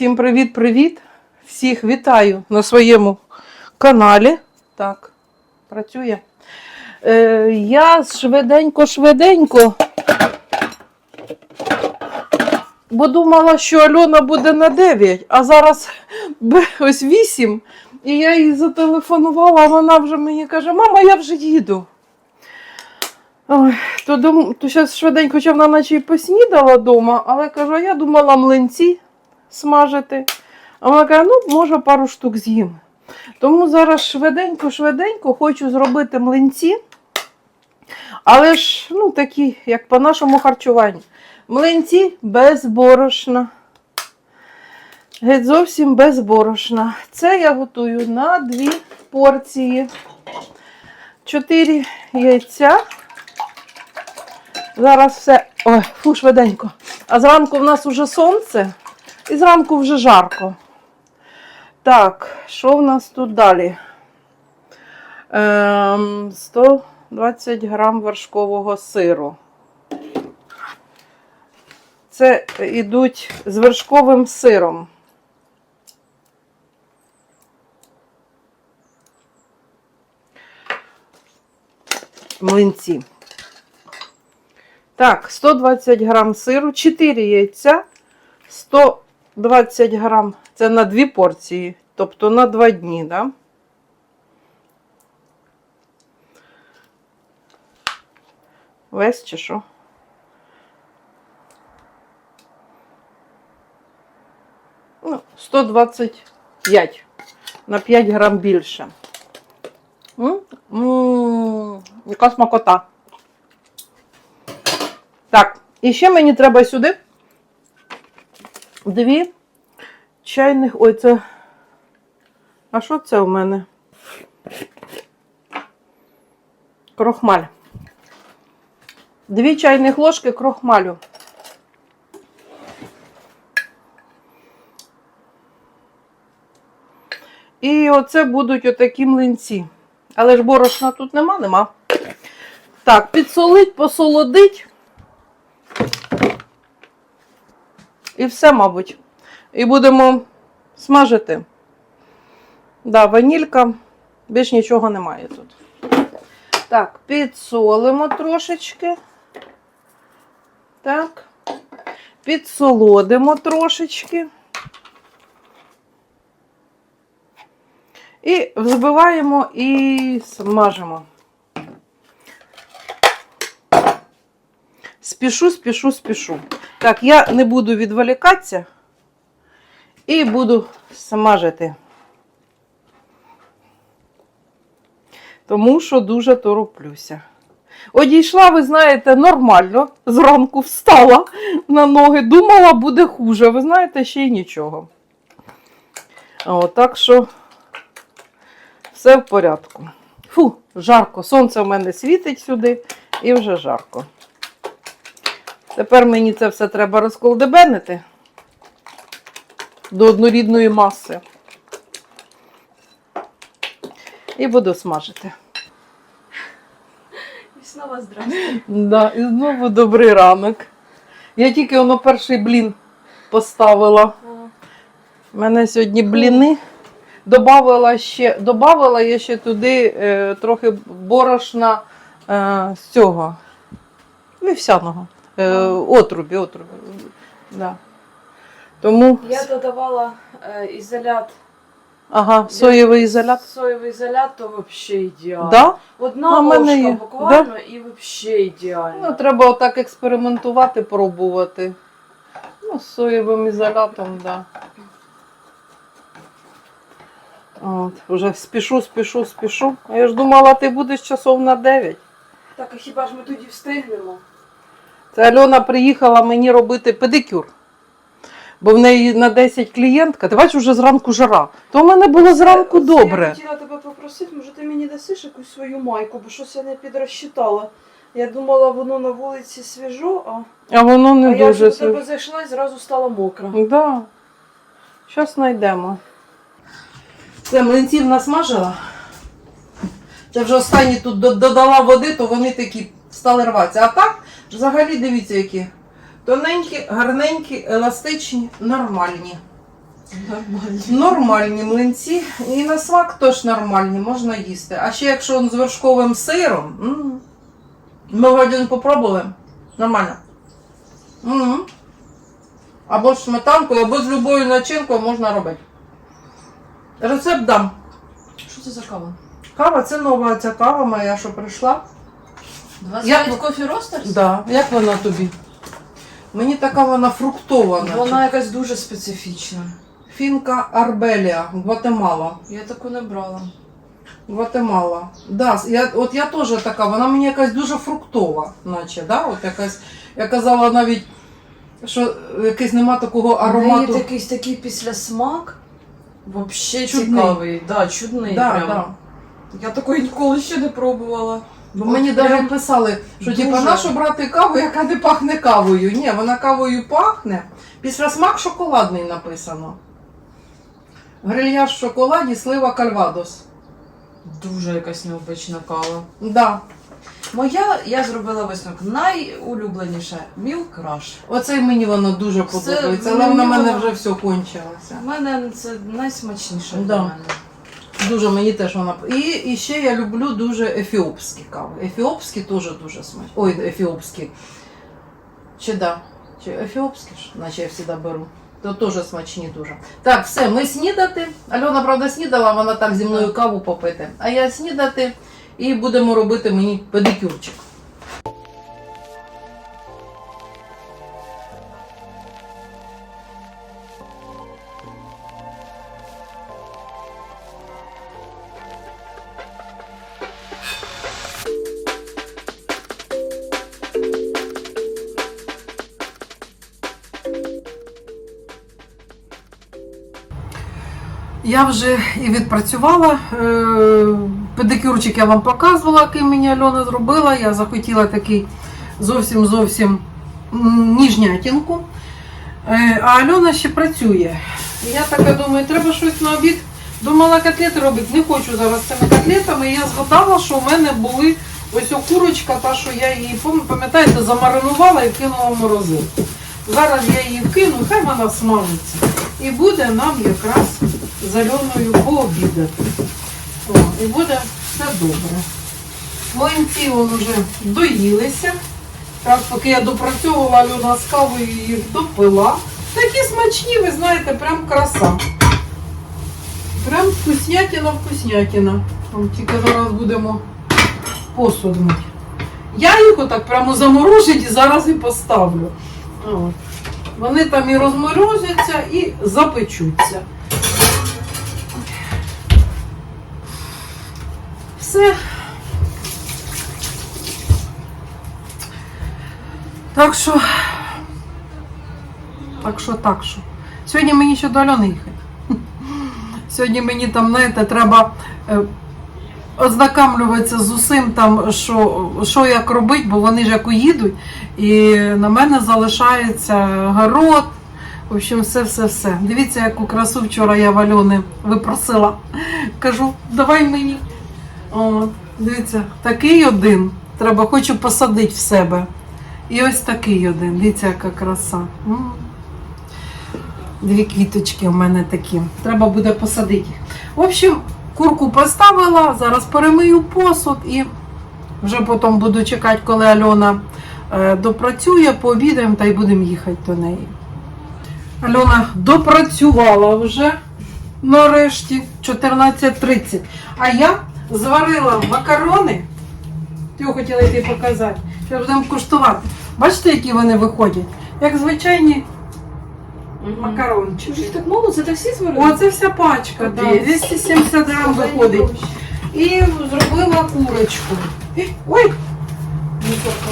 Всім привіт-привіт! Всіх вітаю на своєму каналі. Так, працює. Е, я швиденько-швиденько, бо думала, що Альона буде на 9, а зараз ось 8. І я їй зателефонувала, а вона вже мені каже: мама, я вже їду. Ой, то, дум... то зараз швиденько, хоча вона наче і поснідала вдома, але кажу, а я думала млинці смажити. А вона каже, ну, може, пару штук з'їм. Тому зараз швиденько-швиденько хочу зробити млинці. Але ж, ну, такі, як по нашому харчуванню. Млинці без борошна. Геть зовсім без борошна. Це я готую на дві порції. Чотири яйця. Зараз все. Ой, фу, швиденько. А зранку в нас уже сонце, і зранку вже жарко. Так, що в нас тут далі? Ем, 120 грам вершкового сиру. Це йдуть з вершковим сиром. Млинці. Так, 120 грам сиру, 4 яйця, 120 грам. Це на дві порції, тобто на два дні, да? Весь чи що? Ну, 125 на 5 грам більше. М? М, Яка смакота. Так, і ще мені треба сюди дві чайних. Ой, це. А що це у мене? Крохмаль. Дві чайних ложки крохмалю. І оце будуть отакі млинці. Але ж борошна тут нема, нема. Так, підсолить, посолодить. І все, мабуть. І будемо смажити. Да, ванілька. Більш нічого немає тут. Так, підсолимо трошечки. Так. Підсолодимо трошечки. І взбиваємо і смажимо. Спішу, спішу, спішу. Так, я не буду відволікатися і буду смажити. Тому що дуже тороплюся. Одійшла, ви знаєте, нормально. Зранку встала на ноги. Думала, буде хуже. Ви знаєте, ще й нічого. О, так що все в порядку. Фу, жарко. Сонце в мене світить сюди і вже жарко. Тепер мені це все треба розколдебенити до однорідної маси. І буду смажити. І знову здрасте. Да, і знову добрий ранок. Я тільки воно перший блін поставила. У мене сьогодні бліни. Добавила ще, добавила я ще туди е, трохи борошна е, з цього. Вівсяного. Е, отрубі, отрубі. Да. Тому, Я додавала е, ізолят. ага, соєвий ізолят. Соєвий ізолят, то взагалі ідеально. Да? Одна А в мене ложка є. буквально і взагалі ідеально. Ну, треба отак експериментувати, пробувати. Ну, з соєвим ізолятом, да. От, вже спішу, спішу, спішу. А я ж думала, ти будеш часов на 9. Так, а хіба ж ми тоді встигнемо? Це Альона приїхала мені робити педикюр. Бо в неї на 10 клієнтка. Ти бачиш, вже зранку жара. То в мене було зранку добре. Я хотіла тебе попросити, може ти мені дасиш якусь свою майку, бо щось я не підрозчитала. Я думала, воно на вулиці свіжо, а, А воно не а я дуже. вже до тебе зайшла і зразу стала мокра. Да. Зараз знайдемо. Це млинців насмажила. Це вже останні тут додала води, то вони такі стали рватися. А так, взагалі, дивіться, які. Тоненькі, гарненькі, еластичні, нормальні. Нормально. Нормальні млинці. І на смак теж нормальні, можна їсти. А ще якщо він з вершковим сиром. м. Ми один попробували. Нормально. М. Або з сметанкою, або з любою начинкою можна робити. Рецепт дам. Що це за кава? Кава це нова ця кава моя, що прийшла. 25 Як- кофі ростерс? Да. Як вона тобі? Мені така вона фруктова. наче. Вона якась дуже специфічна. Фінка Арбелія, Гватемала. Я таку не брала. Гватемала. Да, я, от я теж така, вона мені якась дуже фруктова, наче, да? От якась, я казала навіть, що якийсь нема такого аромату. Є якийсь такий післясмак. Вообще Чудний. цікавий. Да, чудний да, прям. да. Я такої ніколи ще не пробувала. Бо От мені навіть писали, що дуже. типа нащо брати каву, яка не пахне кавою. Ні, вона кавою пахне. Після смак шоколадний написано. Грильяж в шоколаді, слива кальвадос. Дуже якась необична кава. Да. Моя, я зробила висновок. Найулюбленіше Milk Rush. Оце мені воно дуже подобається, але на мене вже все кончилося. У мене це найсмачніше Да. для мене. Дуже мені теж вона. І, і ще я люблю дуже ефіопські кави. Ефіопські теж дуже смачні. Ой, ефіопські. Чи да? Чи ефіопські ж, наче я завжди беру. То теж смачні дуже. Так, все, ми снідати. Альона, правда, снідала, вона так зі мною каву попити. А я снідати і будемо робити мені педикюрчик. Я вже і відпрацювала. Е, Педикюрчик я вам показувала, який мені Альона зробила. Я захотіла такий зовсім зовсім ніжнятінку. Е, А Альона ще працює. Я така думаю, треба щось на обід. Думала котлети робити. Не хочу зараз цими котлетами. Я згадала, що в мене були ось о курочка, та що я її пам'ятаєте, замаринувала і кинула в морозилку. Зараз я її вкину, хай вона смажиться. І буде нам якраз з пообідати. О, і буде все добре. Млинці вже доїлися. Так, поки я допрацьовувала Альона з кавою їх допила. Такі смачні, ви знаєте, прям краса. Прям вкуснятина. Там тільки зараз будемо посуд мити. Я їх отак прямо заморожить і зараз і поставлю. Вони там і розморозяться, і запечуться. Все. Так що. Так що, так що. Сьогодні мені ще до Альони їхати. Сьогодні мені там, знаєте, треба е, ознакомлюватися з усім, там, що, що як робити, бо вони ж як уїдуть. І на мене залишається город. В общем, все-все-все. Дивіться, яку красу вчора я в Альони випросила. Кажу, давай мені. О, дивіться, такий один. Треба, хочу посадити в себе. І ось такий один. Дивіться, яка краса. Дві квіточки в мене такі. Треба буде посадити їх. В общем, курку поставила, зараз перемию посуд і вже потім буду чекати, коли Альона е, допрацює, пообідаємо та й будемо їхати до неї. Альона допрацювала вже нарешті 14.30. А я зварила макарони. Ти хотіла йти показати. Зараз будемо куштувати. Бачите, які вони виходять? Як звичайні макарончики. Чужих так мало, це всі зварили? Оце вся пачка, да, 270 грам виходить. І зробила курочку. Ой!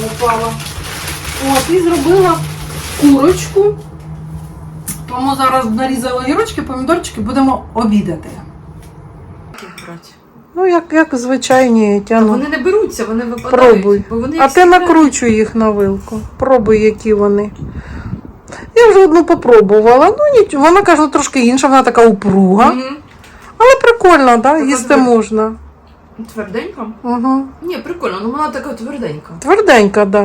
Упала. От, і зробила курочку. Тому зараз нарізала гірочки, помідорчики, будемо обідати. брати. Ну, як, як звичайні тяну. Вони не беруться, вони випадають. Пробуй. Бо вони А ти накручуй їх на вилку. Пробуй, які вони. Я вже одну попробувала. Ну нічого, вона каже, трошки інша, вона така упруга. Мгм. Але прикольно, да? Така їсти твер- можна. Тверденька? Угу. Ні, прикольно, ну вона така тверденька. Тверденька, да.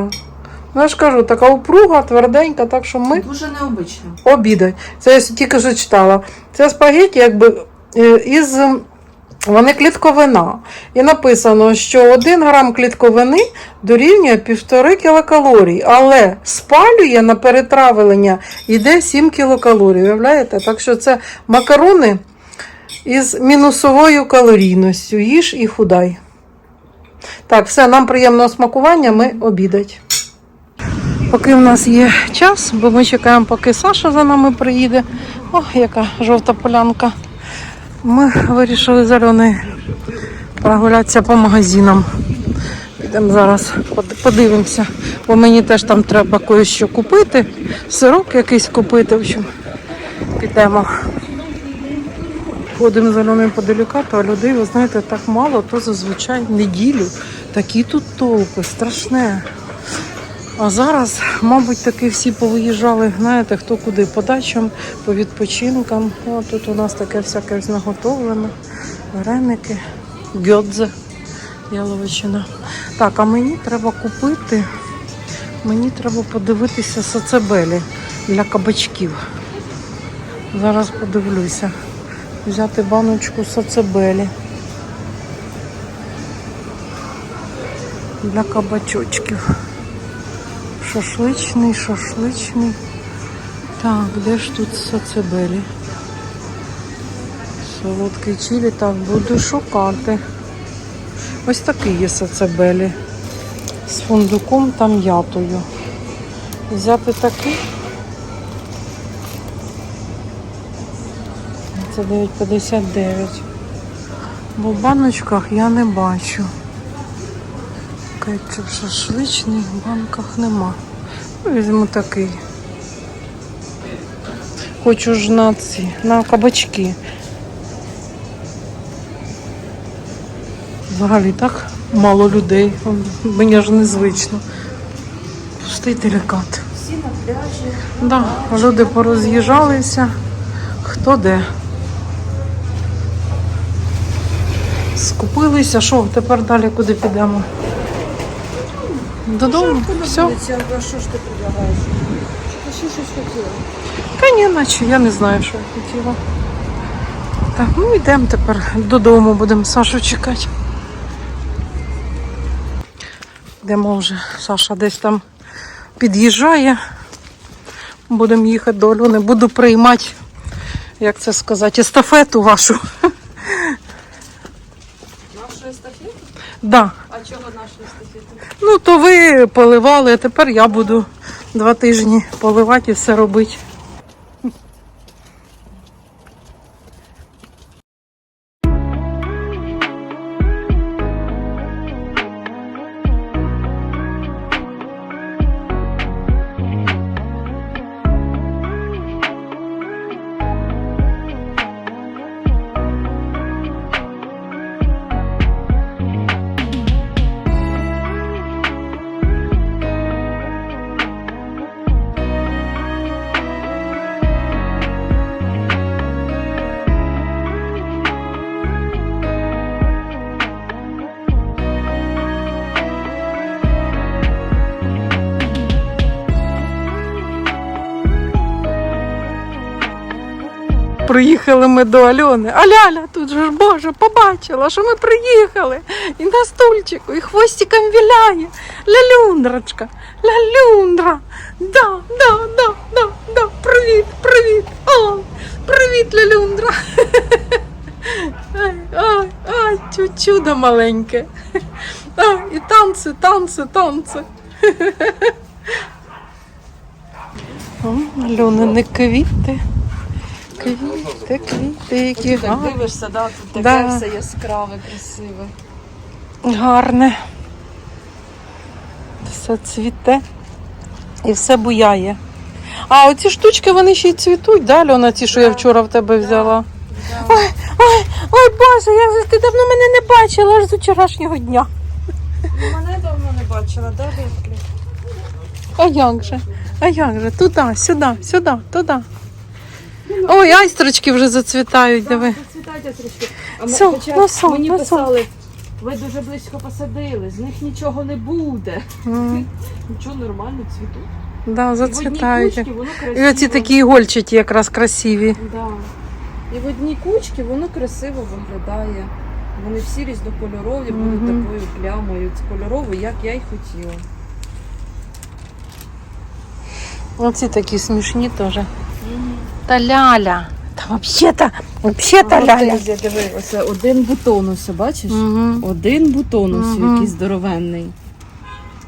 Ну, я ж кажу, така упруга, тверденька, так що ми Дуже необично. обідають. Це я тільки що читала. Це спагеті, якби е, із. Вони клітковина. І написано, що 1 грам клітковини дорівнює 1,5 кілокалорій, але спалює на перетравлення йде 7 кілокалорій. Уявляєте? Так що це макарони із мінусовою калорійністю. Їж і худай. Так, все, нам приємного смакування, ми обідать. Поки в нас є час, бо ми чекаємо, поки Саша за нами приїде. О, яка жовта полянка. Ми вирішили з Альоною прогулятися по магазинам. Підемо зараз подивимося, бо мені теж там треба кое-що купити. Сирок якийсь купити. В общем, підемо. Ходимо з Альоною по делікату, а людей, ви знаєте, так мало, то зазвичай неділю. Такі тут толпи, страшне. А зараз, мабуть, таки всі повиїжджали, знаєте, хто куди по дачам, по відпочинкам. О, тут у нас таке всяке наготовлене. Вареники, гьодзе, яловичина. Так, а мені треба купити, мені треба подивитися сацебелі для кабачків. Зараз подивлюся. Взяти баночку сацебелі. Для кабачочків. Шашличний, шашличний. Так, де ж тут сацебелі? Солодкий чилі. Так, буду шукати. Ось такий є сацебелі. З фундуком та м'ятою. Взяти такий. Це 9,59. Бо в баночках я не бачу. Кетчуп шашличний в банках нема. Ну, Візьму такий. Хочу ж на ці, на кабачки. Взагалі так мало людей. Мені ж незвично. Пустий делікат. Всі на пляжі. Да, люди пороз'їжджалися. Хто де? Скупилися. Що, тепер далі куди підемо? Додому? Все? А що ж ти предлагаєш? А ще щось хотіла. Та ні, наче я не знаю, що я хотіла. Так, ну йдемо тепер додому, будемо Сашу чекати. Йдемо вже, Саша десь там під'їжджає. Будемо їхати до Альони. Буду приймати, як це сказати, естафету вашу. Нашу естафету? Да. А чого нашу естафету? Ну, то ви поливали, а тепер я буду два тижні поливати і все робити. Приїхали ми до Альони. Аляля тут же ж Боже, побачила, що ми приїхали. І на стульчику, і хвостиком віляє. Лялюндрочка, лялюндра. Да, да, да, да, да. Привіт, привіт. О, привіт, лялюндра. Ай, ай, ай, чудо маленьке. Ай, і танці, танці, танці. О, Альонини квіти. Квіти, квіти, які так гарні. дивишся, да, тут таке Да. все яскраве, красиве. Гарне. Все цвіте і все буяє. А оці штучки вони ще й цвітуть, да, Льона, ті, що я вчора в тебе Да. взяла. Ой, ой, ой, Боже, як же ти давно мене не бачила аж з вчорашнього дня. Ну, мене давно не бачила, да, Віклі? А як же? А як же? Туди, сюди, сюди, туди. Ой, айстрочки вже зацвітають, диви. Цвітайте трішки. А Все, хоча мені писали Ви дуже близько посадили, з них нічого не буде. М, Нічого нормально цвітуть. Да, І в одній зацвітають. кучці воно І красиво. оці такі ігольчаті якраз красиві. Да. І в одній кучці воно красиво виглядає. Вони всі різнокольорові, будуть Мгм. такою плямою кольоровою, як я й хотіла. Оці такі смішні теж. Та ляля. Та взагалі-то, взагалі-то ляля. Ось, диви, ось один бутон, ось бачиш? Угу. Один бутон ось Мгм. який здоровенний.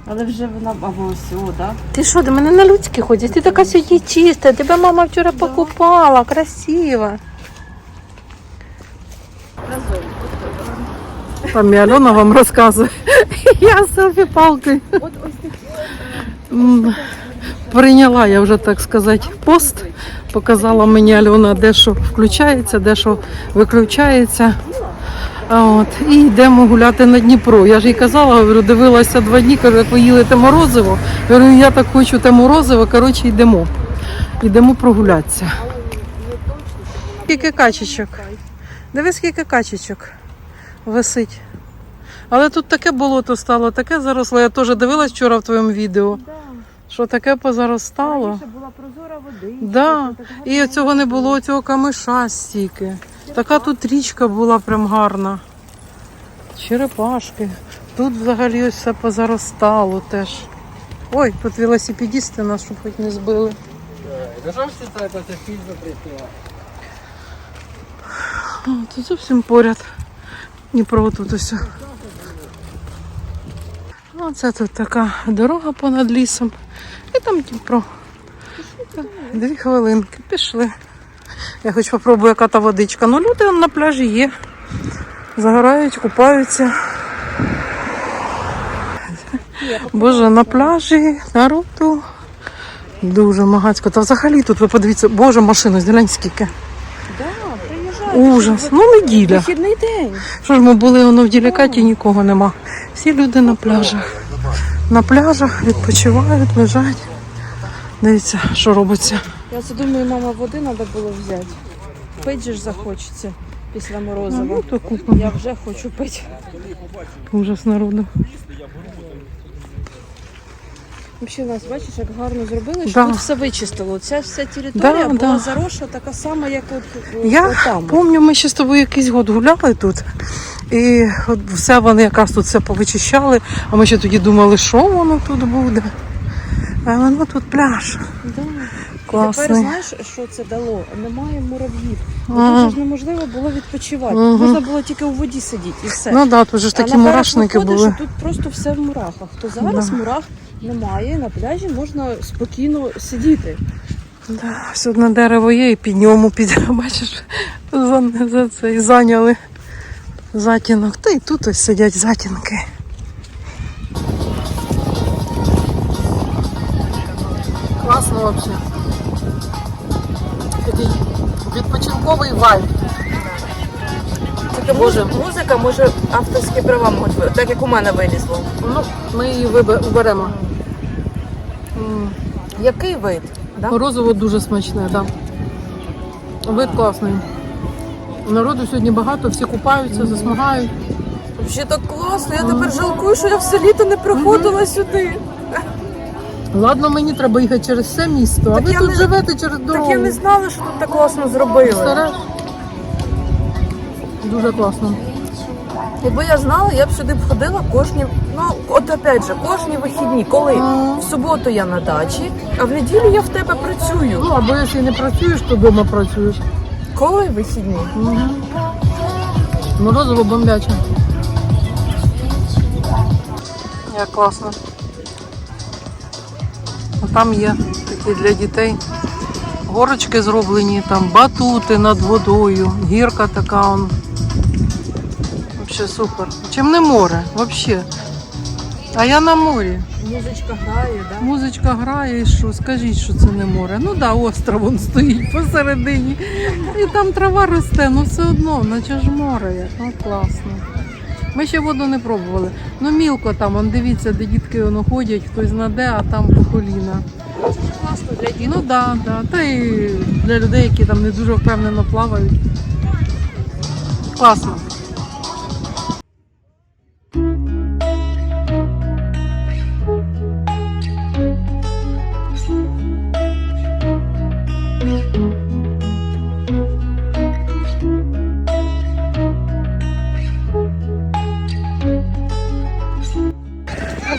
Але вже вона або ось, о, да? Ти що, до мене на людські ходять? Ти така сьогодні чиста, тебе мама вчора покупала, красива. Там і Альона вам розказує. Я з селфі-палкою. От ось такі. Прийняла я вже так сказати пост. Показала мені Альона, де що включається, де що виключається. От, і йдемо гуляти на Дніпро. Я ж їй казала, говорю, дивилася два дні, кажу, як ви їли те морозиво. Я говорю, я так хочу те морозиво, коротше, йдемо. Йдемо прогулятися. Скільки качечок. Дивись, скільки качечок висить. Але тут таке болото стало, таке заросло. Я теж дивилась вчора в твоєму відео. Що таке позаростало? Раніше була прозора водичка. Да. І цього не було. цього камиша стільки. Така тут річка була прям гарна. Черепашки. Тут взагалі ось все позаростало теж. Ой, тут велосипедісти нас, щоб хоч не збили. Тут зовсім поряд. Дніпро тут ось. Оце тут така дорога понад лісом. І там Дніпро. Дві хвилинки. Пішли. Я хоч попробую, яка та водичка. Ну, люди на пляжі є. Загорають, купаються. Боже, на пляжі, народу. Дуже магацько. Та взагалі тут ви подивіться, боже, машину, глянь скільки. Ужас. Ну, неділя. Вихідний день. Що ж ми були воно в ділікаті, нікого нема. Всі люди на пляжах. На пляжах відпочивають, лежать. Дивіться, що робиться. Я це думаю, мама, води треба було взяти. Пить же ж захочеться після морозива. Ну, то купимо. Я вже хочу пити. Ужас народу. Взагалі, нас бачиш, як гарно зробили, що Да. тут все вичистило. Ця вся територія Да, була да. заросла така сама, як от, Я от там. Помню, ми ще з тобою якийсь год гуляли тут. І от все вони якраз тут все повичищали, а ми ще тоді думали, що воно тут буде. А воно тут пляж. Да. Тепер знаєш, що це дало? Немає мурав'їв. Ага. Тут ж неможливо було відпочивати. Мгм. Можна було тільки у воді сидіти і все. Ну так, да, тут же ж такі мурашники були. Тут просто все в мурахах. То зараз Да. мурах немає. На пляжі можна спокійно сидіти. Да, ось одне дерево є і під ньому під, бачиш, за, за це і зайняли затінок. Та й тут ось сидять затінки. Класно взагалі. Такий відпочинковий вайб. Тільки Боже. музика може авторські права можуть, так як у мене вилізло. Ну, ми її вибе- уберемо. М, Який вид? Да? Морозиво дуже смачне, так. Да. Вид класний. Народу сьогодні багато, всі купаються, засмагають. Взагалі так класно. Я тепер жалкую, що я все літо не приходила сюди. Ладно, мені треба їхати через все місто, а Так ви я тут не- живете через дорогу. Так я не знала, що тут так класно зробили. Старе. Дуже класно. Якби я знала, я б сюди б ходила кожні, ну от опять же, кожні вихідні. Коли в суботу я на дачі, а в неділю я в тебе працюю. Ну, або якщо не працюєш, то вдома працюєш. Коли вихідні? Угу. Морозиво бомбяче. Як класно. А там є такі для дітей горочки зроблені, там батути над водою, гірка така. Он. Вообще супер. Чим не море, взагалі. А я на морі. Музичка грає, да? Музичка грає і що? Скажіть, що це не море. Ну так, да, остров он стоїть посередині. І там трава росте, ну все одно, наче ж море. як. Ну класно. Ми ще воду не пробували. Ну мілко там, он дивіться, де дітки воно ходять, хтось знаде, а там по коліна. Це ж Класно для дітей. Ну да, да. Та і для людей, які там не дуже впевнено плавають класно.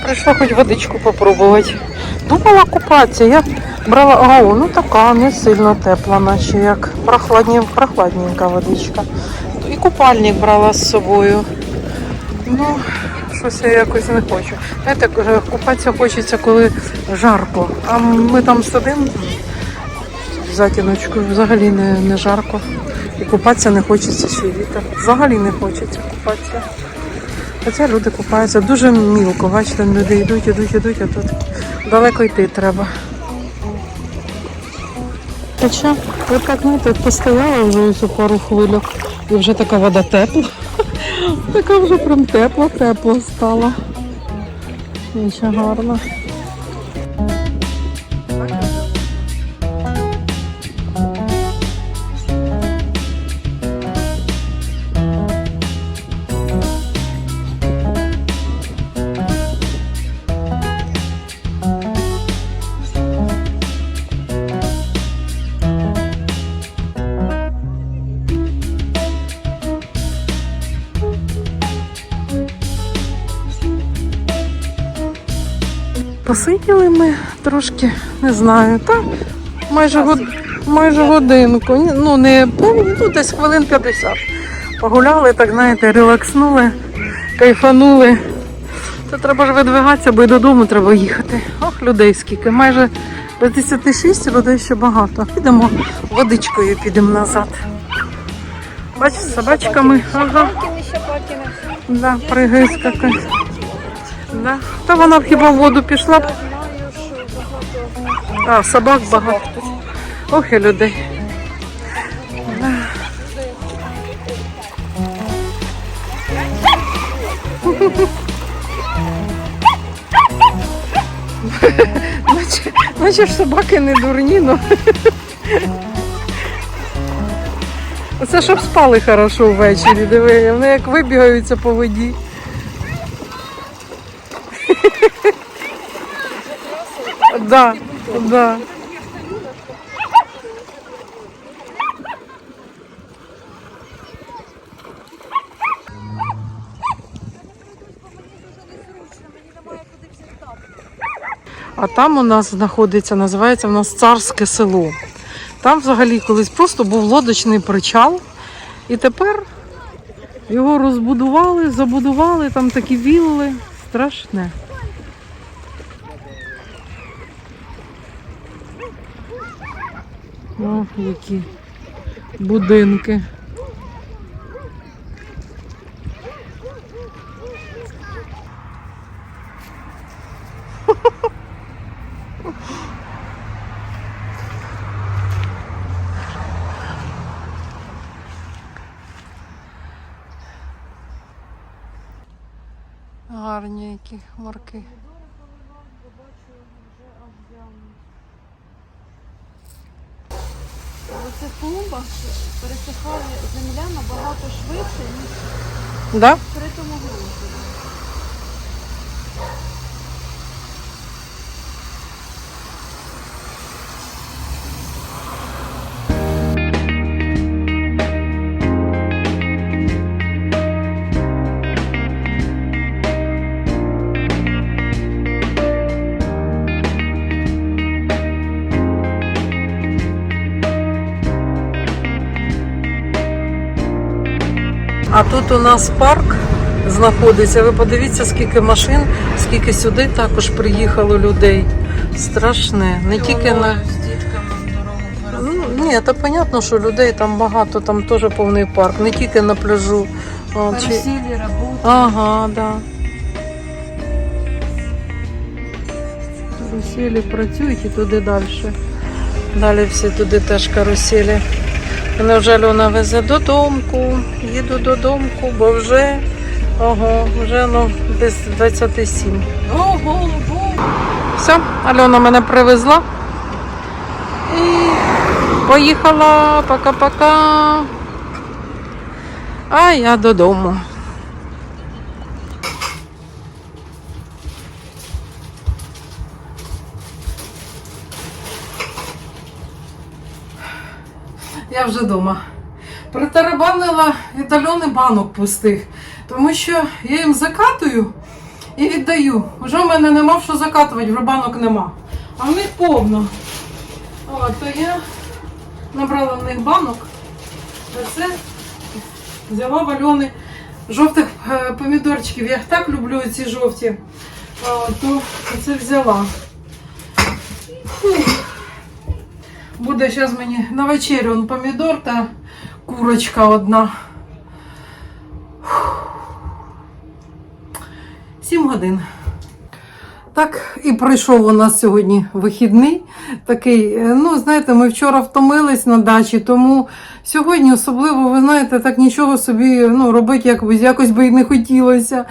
Прийшла хоч водичку попробувати. Думала купатися. Я брала ау, ну така не сильно тепла, наче як прохладні, прохладненька водичка. І купальник брала з собою. Ну, щось я якось не хочу. Знаєте, е, купатися хочеться, коли жарко. А ми там сидимо в затіночку, взагалі не, не жарко. І купатися не хочеться ще вітер. Взагалі не хочеться купатися. Хоча люди купаються дуже мілко, бачите, люди йдуть, йдуть, йдуть, а тут далеко йти треба. Хоча, ви так знаєте, постояла вже цю пару хвилю і вже така вода тепла. Така вже прям тепла, тепла стала. Нічого гарна. Посиділи ми трошки, не знаю, та майже, год... майже годинку. Ну, не повні, ну десь хвилин 50. Погуляли, так знаєте, релакснули, кайфанули. Це треба ж видвигатися, бо й додому треба їхати. Ох, людей скільки. Майже без 10 людей ще багато. Підемо водичкою, підемо назад. Бачиш, з собачками. Ага. Да, пригай скакай. Да. Та вона хіба в воду пішла б. А, собак багато. Ох і людей. Наче, наче ж собаки не дурні, ну. Оце щоб спали хорошо ввечері, диви, вони як вибігаються по воді. Да, да. А там у нас знаходиться, називається у нас царське село. Там взагалі колись просто був лодочний причал, і тепер його розбудували, забудували, там такі вілли. Страшне. Які будинки. Гарні які марки. Земля набагато швидше, ніж Да? Тут у нас парк знаходиться. Ви подивіться, скільки машин, скільки сюди також приїхало людей. Страшне. Не тільки на. Ну, ні, то понятно, що людей там багато, там теж повний парк, не тільки на пляжу. Чи... Ага, да. Каруселі працюють і туди далі. Далі всі туди теж каруселі. Мене вже Альона везе додому, Їду додому, бо вже ого, вже ну, десь 27. Ого, ого. Все, Альона мене привезла. І поїхала. Пока-пока. А я додому. Я вже вдома. Притарабанила від Альони банок пустих, тому що я їм закатую і віддаю. Вже в мене нема що закатувати, вже банок нема. А в них повно. От, то я набрала в них банок. Оце взяла в Альони жовтих е, помідорчиків. Я їх так люблю ці жовті. А, то це взяла. Фух. Буде зараз мені на вечерю он помідор та курочка одна. Сім годин. Так, і пройшов у нас сьогодні вихідний. Такий, е, ну, знаєте, ми вчора втомились на дачі, тому сьогодні особливо, ви знаєте, так нічого собі ну, робити якось, якось би і не хотілося.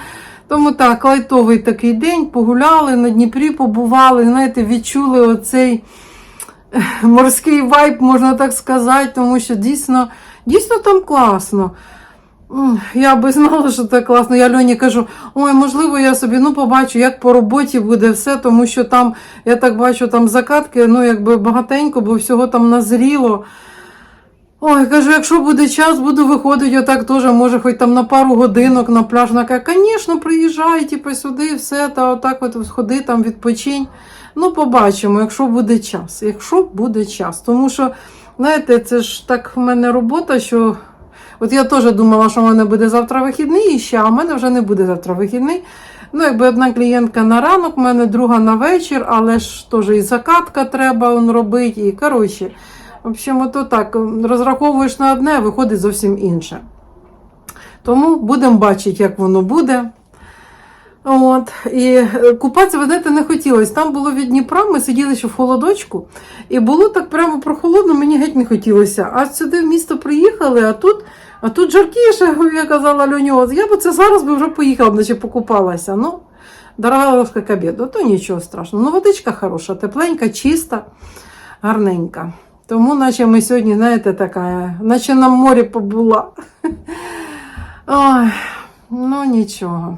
Тому так, лайтовий такий день, погуляли, на Дніпрі побували, знаєте, відчули оцей морський вайб, можна так сказати, тому що дійсно, дійсно там класно. Я би знала, що це класно. Я Льоні кажу, ой, можливо, я собі ну, побачу, як по роботі буде все, тому що там, я так бачу, там закатки, ну, якби багатенько, бо всього там назріло. Ой, кажу, якщо буде час, буду виходити отак теж, може, хоч там на пару годинок на пляж. Вона каже, звісно, приїжджай, типу, сюди, все, та отак от сходи, там відпочинь. Ну, побачимо, якщо буде час. Якщо буде час. Тому що, знаєте, це ж так в мене робота, що от я теж думала, що в мене буде завтра вихідний і ще, а в мене вже не буде завтра вихідний. Ну, якби одна клієнтка на ранок, в мене друга на вечір, але ж теж і закатка треба он, робити. І коротше, в общем, ото так, розраховуєш на одне, а виходить зовсім інше. Тому будемо бачити, як воно буде. От, і е, купатися, ви не хотілося. Там було від Дніпра, ми сиділи ще в холодочку, і було так прямо прохолодно, мені геть не хотілося. А сюди в місто приїхали, а тут, а тут жаркіше, я казала Льоні, от я б це зараз би вже поїхала, наче покупалася. Ну, дорога к обіду, то нічого страшного. Ну, водичка хороша, тепленька, чиста, гарненька. Тому, наче ми сьогодні, знаєте, така, наче на морі побула. Ой, ну нічого.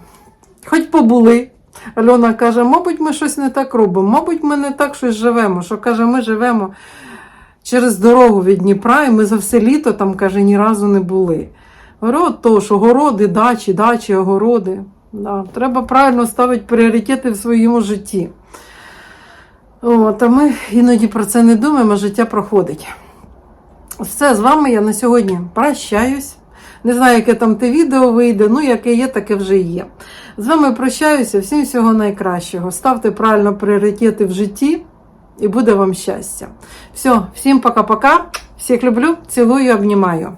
Хоч побули. Альона каже, мабуть, ми щось не так робимо, мабуть, ми не так щось живемо. Що каже, ми живемо через дорогу від Дніпра, і ми за все літо там, каже, ні разу не були. Говорю, от то, що городи, дачі, дачі, огороди. Да. Треба правильно ставити пріоритети в своєму житті. От, а ми іноді про це не думаємо, а життя проходить. Все, з вами я на сьогодні прощаюсь. Не знаю, яке там те відео вийде, ну яке є, таке вже є. З вами прощаюся, всім всього найкращого. Ставте правильно пріоритети в житті і буде вам щастя. Все, всім пока-пока. Всіх люблю, цілую, обнімаю.